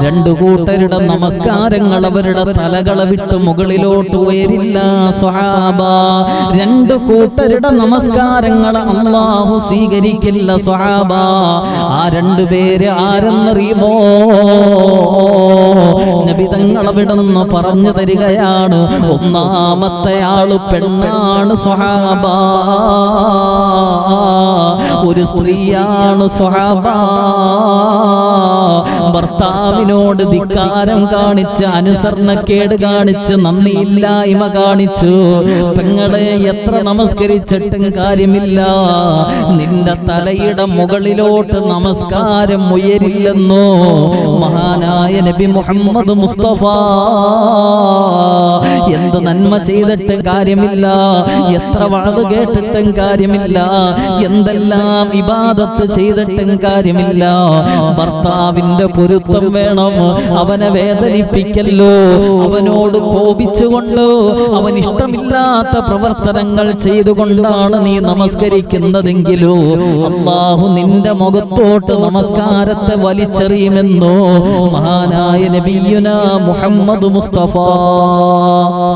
രണ്ടു കൂട്ടരുടെ നമസ്കാരങ്ങൾ അവരുടെ തലകളെ വിട്ട് മുകളിലോട്ട് ഉയരില്ല സ്വഹാബ. രണ്ടു കൂട്ടരുടെ നമസ്കാരങ്ങൾ അള്ളാഹു സ്വീകരിക്കില്ല സ്വഹാബ. ആ രണ്ടു പേര് ആരെന്നറിയുമോ? നിന്ന് പറഞ്ഞു തരികയാണ്. ഒന്നാമത്തെ ആൾ പെണ്ണാണ് സ്വഹാബ. ഒരു സ്ത്രീയാണ് സ്വഹാബ. ഭർത്താവിനോട് ധിക്കാരം കാണിച്ച് അനുസരണക്കേട് കാണിച്ച് നന്ദിയില്ലായ്മ കാണിച്ചു. പെങ്ങളെ എത്ര നമസ്കരിച്ചിട്ടും കാര്യമില്ല. നിന്റെ തലയുടെ മുകളിലോട്ട് നമസ്കാരം ഉയരില്ലെന്നോ? മഹാനായ നബി മുഹമ്മദ് മുസ്തഫ എന്ത് നന്മ ചെയ്തിട്ടും കാര്യമില്ല. എത്ര വാഴ് കേട്ടിട്ടും കാര്യമില്ല. എന്തെല്ലാം ഇബാദത്ത് ചെയ്തിട്ടും കാര്യമില്ല. ഭർത്താവിന്റെ പൊരുത്തം വേണം. അവനെ വേദനിപ്പിക്കല്ലോ. അവനോട് കോപിച്ചുകൊണ്ടോ അവൻ ഇഷ്ടമില്ലാത്ത പ്രവർത്തനങ്ങൾ ചെയ്തുകൊണ്ടാണ് നീ നമസ്കരിക്കുന്നതെങ്കിലോ? അള്ളാഹു നിന്റെ മുഖത്തോട്ട് നമസ്കാരത്തെ വലിച്ചെറിയുമെന്നോ? മഹാനായ നബിയുന മുഹമ്മദ് മുസ്തഫ. Chao.